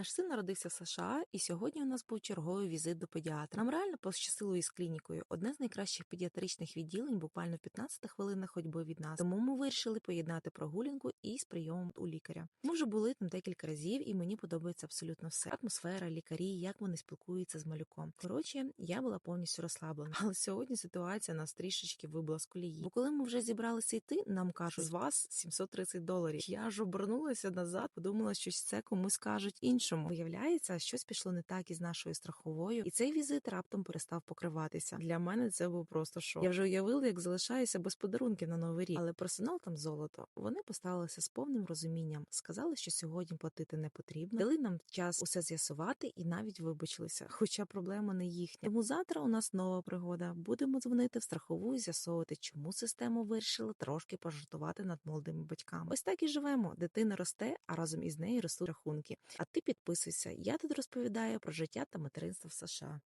Наш син народився в США, і сьогодні у нас був черговий візит до педіатра. Нам реально пощастило із клінікою. Одне з найкращих педіатричних відділень, буквально в 15 хвилинах ходьби від нас. Тому ми вирішили поєднати прогулянку із прийомом у лікаря. Ми вже були там декілька разів, і мені подобається абсолютно все. Атмосфера, лікарі, як вони спілкуються з малюком. Коротше, я була повністю розслаблена. Але сьогодні ситуація нас трішечки вибила з колії. Бо коли ми вже зібралися йти, нам кажуть, з вас 730 доларів. Я ж обернулася назад, подумала, що це комусь кажуть іншому. Виявляється, щось пішло не так із нашою страховою, і цей візит раптом перестав покриватися. Для мене це був просто шок. Я вже уявила, як залишаюся без подарунків на новий рік. Але персонал там золото. Вони поставилися з повним розумінням, сказали, що сьогодні платити не потрібно. Дали нам час усе з'ясувати і навіть вибачилися. Хоча проблема не їхня. Тому завтра у нас нова пригода. Будемо дзвонити в страхову і з'ясовувати, чому систему вирішили трошки пожартувати над молодими батьками. Ось так і живемо. Дитина росте, а разом із нею ростуть рахунки. А ти підписуйся. Я тут розповідаю про життя та материнство в США.